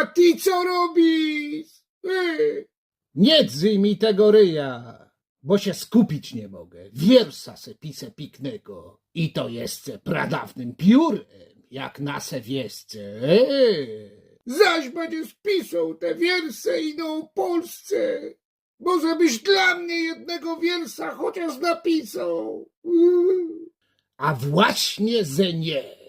A ty co robisz? Nie dzyj mi tego ryja, bo się skupić nie mogę. Wiersa se pisę piknego. I to jest pradawnym piórem, jak na se wiesce. Zaś będziesz pisał te wiersze i o Polsce. Może byś dla mnie jednego wiersa chociaż napisał. A właśnie ze nie.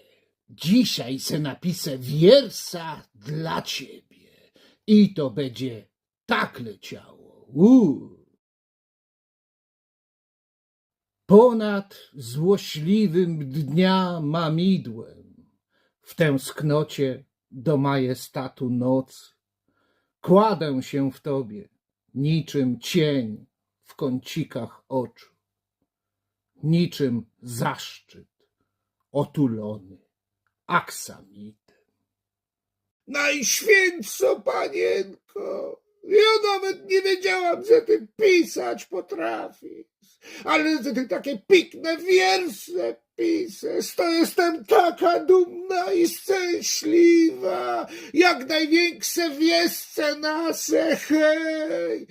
Dzisiaj se napisę wiersa dla ciebie. I to będzie tak leciało. Uuu. Ponad złośliwym dnia mamidłem, w tęsknocie do majestatu noc, kładę się w tobie, niczym cień w kącikach oczu, niczym zaszczyt otulony aksamitem. Najświętsza panienko, ja nawet nie wiedziałam, że ty pisać potrafisz, ale że ty takie pikne wiersze piszesz, to jestem taka dumna i szczęśliwa, jak największe wieszcze nasze, hej!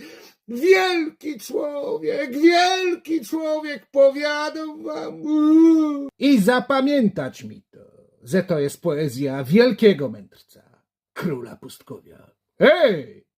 Wielki człowiek, wielki człowiek, powiadam wam. uuu. I zapamiętać mi że to jest poezja wielkiego mędrca, króla pustkowia. Hej!